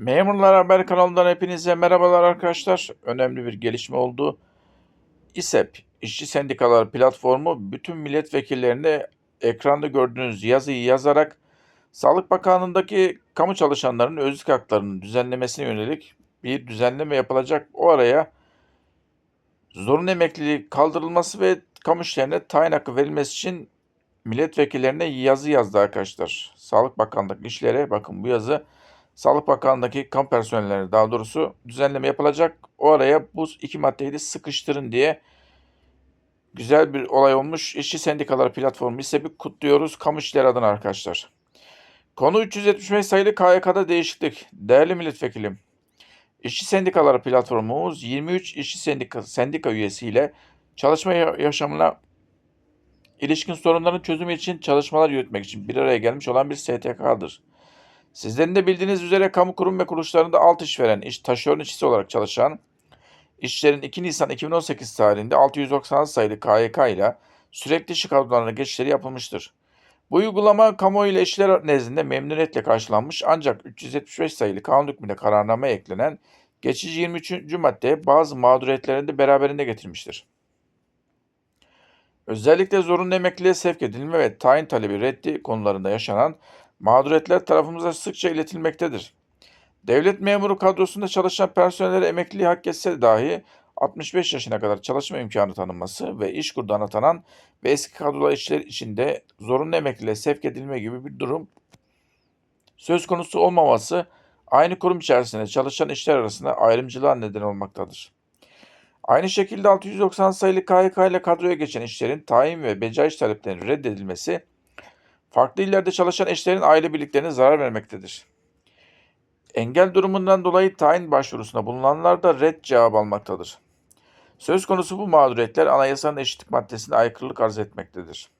Memurlar Haber kanalından hepinize merhabalar arkadaşlar. Önemli bir gelişme oldu. İSEP, İşçi Sendikalar Platformu bütün milletvekillerine ekranda gördüğünüz yazıyı yazarak Sağlık Bakanlığı'ndaki kamu çalışanlarının özlük haklarının düzenlemesine yönelik bir düzenleme yapılacak. O araya zorunlu emekliliği kaldırılması ve kamu işlerine tayin hakkı verilmesi için milletvekillerine yazı yazdı arkadaşlar. Sağlık Bakanlığı'ndaki işlere bakın bu yazı Sağlık Bakanlığı'ndaki kamu personellerine daha doğrusu düzenleme yapılacak. O araya bu iki maddeyi de sıkıştırın diye güzel bir olay olmuş. İşçi Sendikalar Platformu ise bir kutluyoruz kamu işleri adına arkadaşlar. Konu 375 sayılı KYK'da değişiklik. Değerli milletvekilim, İşçi Sendikalar Platformumuz 23 işçi sendika, sendika üyesiyle çalışma ya- yaşamına ilişkin sorunların çözümü için çalışmalar yürütmek için bir araya gelmiş olan bir STK'dır. Sizlerin de bildiğiniz üzere kamu kurum ve kuruluşlarında alt işveren, iş taşeron işçisi olarak çalışan işçilerin 2 Nisan 2018 tarihinde 696 sayılı KYK ile sürekli işçi kadrolarına geçişleri yapılmıştır. Bu uygulama kamuoyu ile işçiler nezdinde memnuniyetle karşılanmış ancak 375 sayılı kanun hükmünde kararnameye eklenen geçici 23. madde bazı mağduriyetlerini de beraberinde getirmiştir. Özellikle zorunlu emekliliğe sevk edilme ve tayin talebi reddi konularında yaşanan mağduriyetler tarafımıza sıkça iletilmektedir. Devlet memuru kadrosunda çalışan personellere emekliliği hak etse dahi 65 yaşına kadar çalışma imkanı tanınması ve iş kurdan atanan ve eski kadrolar işçiler içinde zorunlu emekliliğe sevk edilme gibi bir durum söz konusu olmaması aynı kurum içerisinde çalışan işler arasında ayrımcılığa neden olmaktadır. Aynı şekilde 690 sayılı KYK ile kadroya geçen işlerin tayin ve becaiş taleplerinin reddedilmesi farklı illerde çalışan eşlerin aile birliklerine zarar vermektedir. Engel durumundan dolayı tayin başvurusunda bulunanlar da red cevap almaktadır. Söz konusu bu mağduriyetler anayasanın eşitlik maddesine aykırılık arz etmektedir.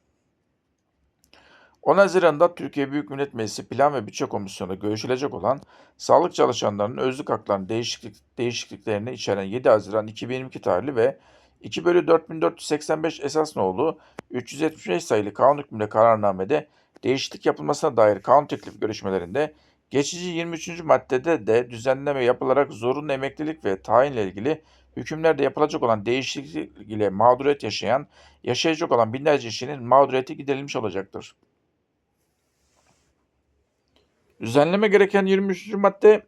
10 Haziran'da Türkiye Büyük Millet Meclisi Plan ve Bütçe Komisyonu'nda görüşülecek olan sağlık çalışanlarının özlük haklarının değişiklik, değişikliklerini içeren 7 Haziran 2022 tarihli ve 2 bölü 4485 esas nolu 375 sayılı kanun hükmünde kararnamede değişiklik yapılmasına dair kanun teklif görüşmelerinde geçici 23. maddede de düzenleme yapılarak zorunlu emeklilik ve tayinle ilgili hükümlerde yapılacak olan değişiklik ile mağduriyet yaşayan, yaşayacak olan binlerce işçinin mağduriyeti giderilmiş olacaktır. Düzenleme gereken 23. madde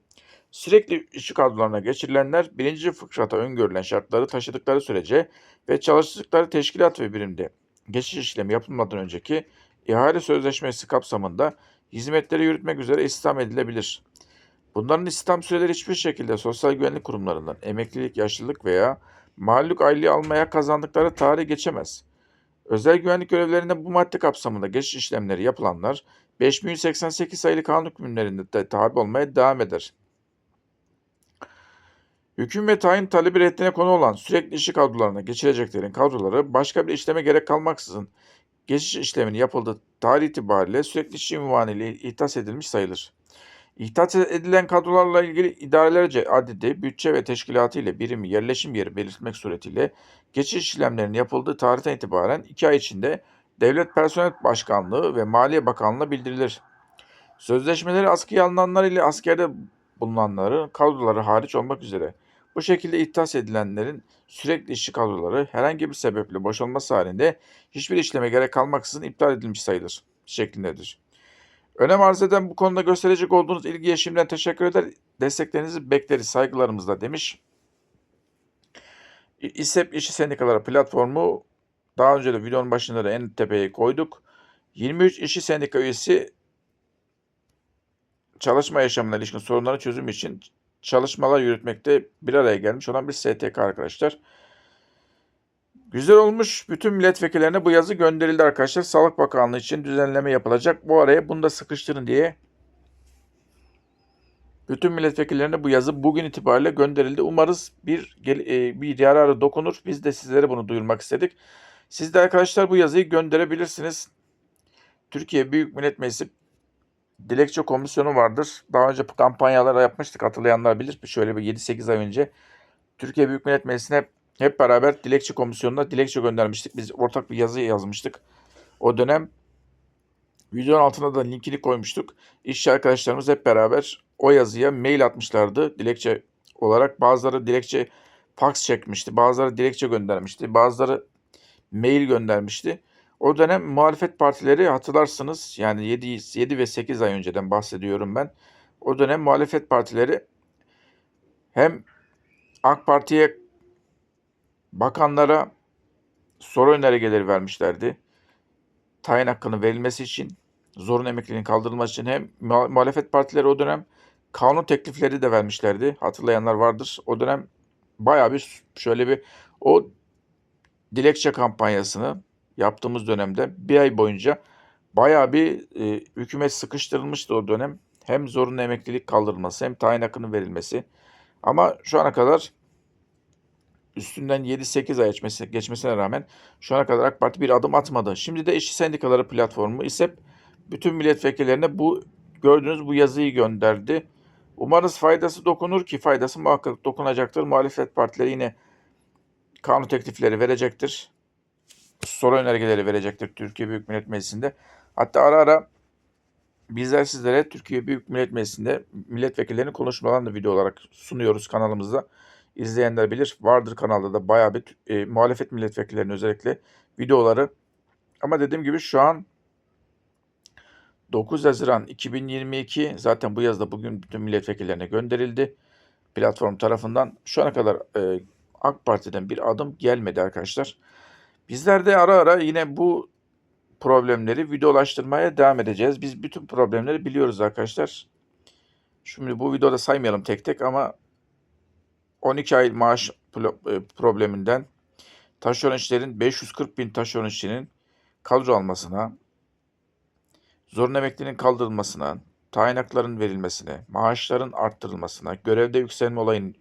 sürekli işçi kadrolarına geçirilenler birinci fıkrata öngörülen şartları taşıdıkları sürece ve çalıştıkları teşkilat ve birimde geçiş işlemi yapılmadan önceki ihale sözleşmesi kapsamında hizmetleri yürütmek üzere istihdam edilebilir. Bunların istihdam süreleri hiçbir şekilde sosyal güvenlik kurumlarından emeklilik, yaşlılık veya mağlup aylığı almaya kazandıkları tarih geçemez. Özel güvenlik görevlerinde bu madde kapsamında geçiş işlemleri yapılanlar 5188 sayılı kanun hükümlerinde de tabi olmaya devam eder. Hüküm ve tayin talebi reddine konu olan sürekli işçi kadrolarına geçireceklerin kadroları başka bir işleme gerek kalmaksızın geçiş işleminin yapıldığı tarih itibariyle sürekli işçi ünvanı ile ihtas edilmiş sayılır. İhtas edilen kadrolarla ilgili idarelerce adedi, bütçe ve teşkilatı ile birimi yerleşim yeri belirtmek suretiyle geçiş işlemlerinin yapıldığı tarihten itibaren 2 ay içinde Devlet Personel Başkanlığı ve Maliye Bakanlığı'na bildirilir. Sözleşmeleri askıya alınanlar ile askerde bulunanların kadroları hariç olmak üzere bu şekilde ihtas edilenlerin sürekli işçi kadroları herhangi bir sebeple boşalması halinde hiçbir işleme gerek kalmaksızın iptal edilmiş sayılır şeklindedir. Önem arz eden bu konuda gösterecek olduğunuz ilgiye şimdiden teşekkür eder. Desteklerinizi bekleriz saygılarımızla demiş. İSEP İşçi Sendikaları platformu daha önce de videonun başında da en tepeye koyduk. 23 işçi sendika üyesi çalışma yaşamına ilişkin sorunların çözümü için çalışmalar yürütmekte bir araya gelmiş olan bir STK arkadaşlar. Güzel olmuş. Bütün milletvekillerine bu yazı gönderildi arkadaşlar. Sağlık Bakanlığı için düzenleme yapılacak. Bu araya bunu da sıkıştırın diye. Bütün milletvekillerine bu yazı bugün itibariyle gönderildi. Umarız bir e, bir yararı dokunur. Biz de sizlere bunu duyurmak istedik. Siz de arkadaşlar bu yazıyı gönderebilirsiniz. Türkiye Büyük Millet Meclisi dilekçe komisyonu vardır. Daha önce bu kampanyalar yapmıştık. Hatırlayanlar bilir. Şöyle bir 7-8 ay önce Türkiye Büyük Millet Meclisi'ne hep beraber dilekçe komisyonuna dilekçe göndermiştik. Biz ortak bir yazı yazmıştık. O dönem videonun altına da linkini koymuştuk. İşçi arkadaşlarımız hep beraber o yazıya mail atmışlardı dilekçe olarak. Bazıları dilekçe fax çekmişti, bazıları dilekçe göndermişti, bazıları mail göndermişti. O dönem muhalefet partileri hatırlarsınız yani 7, 7 ve 8 ay önceden bahsediyorum ben. O dönem muhalefet partileri hem AK Parti'ye bakanlara soru önergeleri vermişlerdi. Tayin hakkının verilmesi için, zorun emekliliğinin kaldırılması için hem muha- muhalefet partileri o dönem kanun teklifleri de vermişlerdi. Hatırlayanlar vardır. O dönem bayağı bir şöyle bir o dilekçe kampanyasını yaptığımız dönemde bir ay boyunca bayağı bir e, hükümet sıkıştırılmıştı o dönem. Hem zorunlu emeklilik kaldırılması hem tayin hakkının verilmesi. Ama şu ana kadar üstünden 7-8 ay geçmesi, geçmesine rağmen şu ana kadar AK Parti bir adım atmadı. Şimdi de işçi sendikaları platformu ise bütün milletvekillerine bu gördüğünüz bu yazıyı gönderdi. Umarız faydası dokunur ki faydası muhakkak dokunacaktır. Muhalefet partileri yine kanun teklifleri verecektir. Soru önergeleri verecektir Türkiye Büyük Millet Meclisi'nde. Hatta ara ara bizler sizlere Türkiye Büyük Millet Meclisi'nde milletvekillerinin konuşmalarını video olarak sunuyoruz kanalımızda. İzleyenler bilir. Vardır kanalda da bayağı bir e, muhalefet milletvekillerinin özellikle videoları. Ama dediğim gibi şu an 9 Haziran 2022 zaten bu yazda bugün bütün milletvekillerine gönderildi. Platform tarafından şu ana kadar e, AK Parti'den bir adım gelmedi arkadaşlar. Bizler de ara ara yine bu problemleri videolaştırmaya devam edeceğiz. Biz bütün problemleri biliyoruz arkadaşlar. Şimdi bu videoda saymayalım tek tek ama 12 ay maaş e, probleminden taşeron işçilerin 540 bin taşeron işçinin kadro almasına, zorunlu emekliliğinin kaldırılmasına, tayin verilmesine, maaşların arttırılmasına, görevde yükselme olayının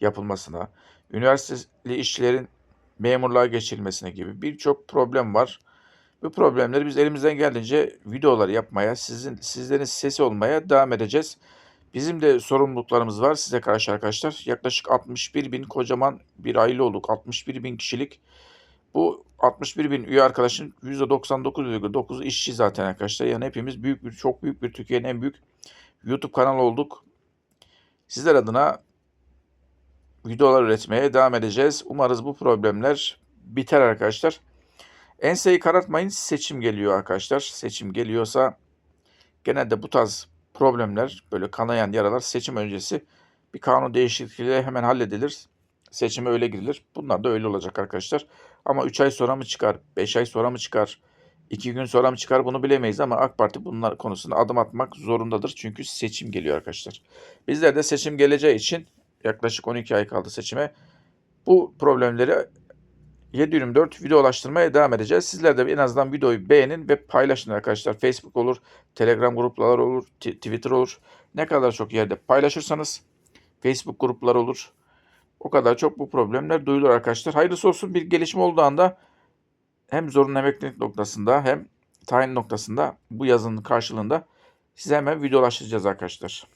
yapılmasına, üniversiteli işçilerin memurluğa geçirilmesine gibi birçok problem var. Bu problemleri biz elimizden geldiğince videolar yapmaya, sizin sizlerin sesi olmaya devam edeceğiz. Bizim de sorumluluklarımız var size karşı arkadaşlar. Yaklaşık 61 bin kocaman bir aile olduk. 61 bin kişilik. Bu 61 bin üye arkadaşın %99,9'u işçi zaten arkadaşlar. Yani hepimiz büyük bir, çok büyük bir Türkiye'nin en büyük YouTube kanalı olduk. Sizler adına videolar üretmeye devam edeceğiz. Umarız bu problemler biter arkadaşlar. Enseyi karartmayın seçim geliyor arkadaşlar. Seçim geliyorsa genelde bu tarz problemler böyle kanayan yaralar seçim öncesi bir kanun değişikliğiyle hemen halledilir. Seçime öyle girilir. Bunlar da öyle olacak arkadaşlar. Ama 3 ay sonra mı çıkar, 5 ay sonra mı çıkar, 2 gün sonra mı çıkar bunu bilemeyiz ama AK Parti bunlar konusunda adım atmak zorundadır. Çünkü seçim geliyor arkadaşlar. Bizler de seçim geleceği için yaklaşık 12 ay kaldı seçime. Bu problemleri 724 video ulaştırmaya devam edeceğiz. Sizler de en azından videoyu beğenin ve paylaşın arkadaşlar. Facebook olur, Telegram grupları olur, Twitter olur. Ne kadar çok yerde paylaşırsanız Facebook grupları olur. O kadar çok bu problemler duyulur arkadaşlar. Hayırlısı olsun bir gelişme olduğu anda hem zorunlu emeklilik noktasında hem tayin noktasında bu yazının karşılığında size hemen videolaştıracağız arkadaşlar.